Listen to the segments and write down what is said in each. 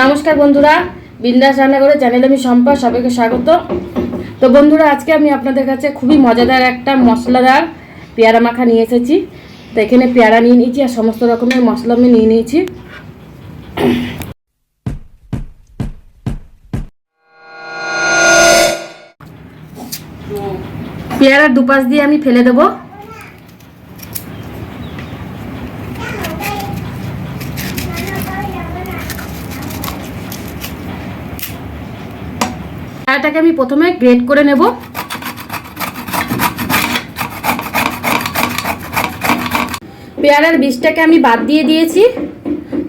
নমস্কার বন্ধুরা, বিন্দাস রান্নাঘরে চ্যানেলে আমি সম্পা সবাইকে স্বাগত। তো বন্ধুরা, আজকে আমি আপনাদের কাছে খুবই মজাদার একটা মশলাদার পেয়ারা মাখা নিয়ে এসেছি। তো এখানে পেয়ারা নিয়ে নিয়েছি আর সমস্ত রকমের মশলা আমি নিয়ে নিয়েছি। পেয়ারার দুপাশ দিয়ে আমি ফেলে দেবো। পেয়ারাটাকে আমি প্রথমে গ্রেট করে নেব। পেয়ারার বীজটাকে আমি বাদ দিয়ে দিয়েছি।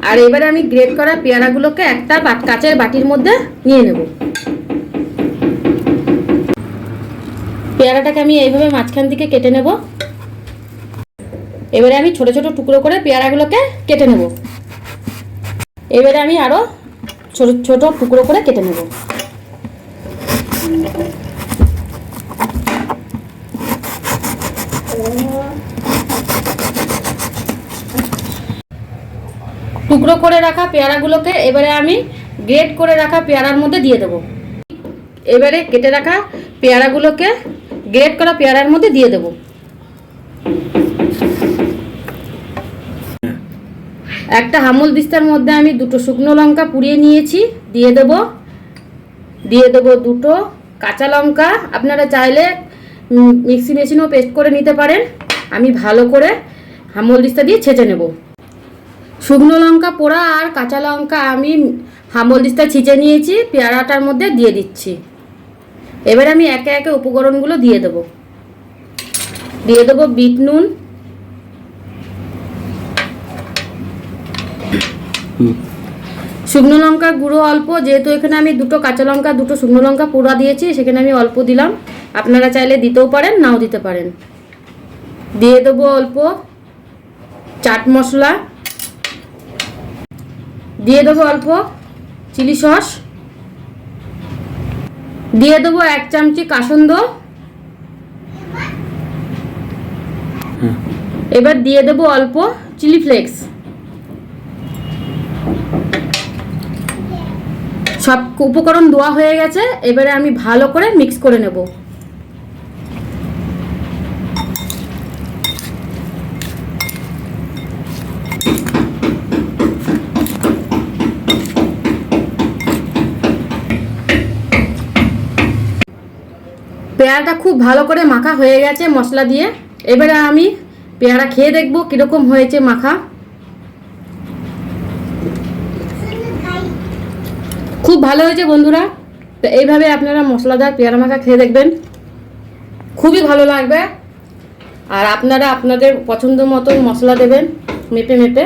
আর এবারে আমি গ্রেট করা পেয়ারাগুলোকে একটা কাচের বাটির মধ্যে নিয়ে নেব। পেয়ারাটাকে আমি এইভাবে মাঝখান থেকে কেটে নেব। এবারে আমি ছোট ছোট টুকরো করে পেয়ারাগুলোকে কেটে নেব। এবারে আমি আরও ছোট ছোট টুকরো করে কেটে নেব। টুকরো করে রাখা পেয়ারাগুলোকে এবারে আমি গ্রেট করে রাখা পেয়ারার মধ্যে দিয়ে দেবো। এবারে কেটে রাখা পেয়ারাগুলোকে গ্রেট করা পেয়ারার মধ্যে দিয়ে দেবো। একটা হামল দিস্তার মধ্যে আমি দুটো শুকনো লঙ্কা পুড়িয়ে নিয়েছি, দিয়ে দেব। দিয়ে দেব দুটো কাঁচা লঙ্কা আপনারা চাইলে মিক্সি মেশিনেও পেস্ট করে নিতে পারেন। আমি ভালো করে হামল দিস্তা দিয়ে ছেঁচে নেব। শুকনো লঙ্কা পোড়া আর কাঁচা লঙ্কা আমি হামল দিস্তা ছিঁচে নিয়েছি, পেয়ারাটার মধ্যে দিয়ে দিচ্ছি। এবার আমি একে একে উপকরণগুলো দিয়ে দেব। দিয়ে দেবো বিট নুন। শুকনো লঙ্কা গুঁড়ো অল্প যেহেতু এখানে আমি দুটো কাঁচা লঙ্কা দুটো শুকনো লঙ্কা পোড়া দিয়েছি সেখানে আমি অল্প দিলাম। আপনারা চাইলে দিতেও পারেন নাও দিতে পারেন। দিয়ে দেবো অল্প চাট মশলা। দিয়ে দেবো অল্প চিলি সস। দিয়ে দেবো এক চামচি কাসন্দ। এবার দিয়ে দেবো অল্প চিলি ফ্লেক্স। সব উপকরণ দেওয়া হয়ে গেছে, এবারে আমি ভালো করে মিক্স করে নেব। পেয়ারাটা খুব ভালো করে মাখা হয়ে গেছে মশলা দিয়ে। এবারে আমি পেয়ারা খেয়ে দেখব কীরকম হয়েছে মাখা। খুব ভালো হয়েছে বন্ধুরা। তো এইভাবে আপনারা মশলাদার পেয়ারা মাখা খেয়ে দেখবেন। খুবই ভালো লাগবে। আর আপনারা আপনাদের পছন্দ মতো মশলা দেবেন, মেপে মেপে।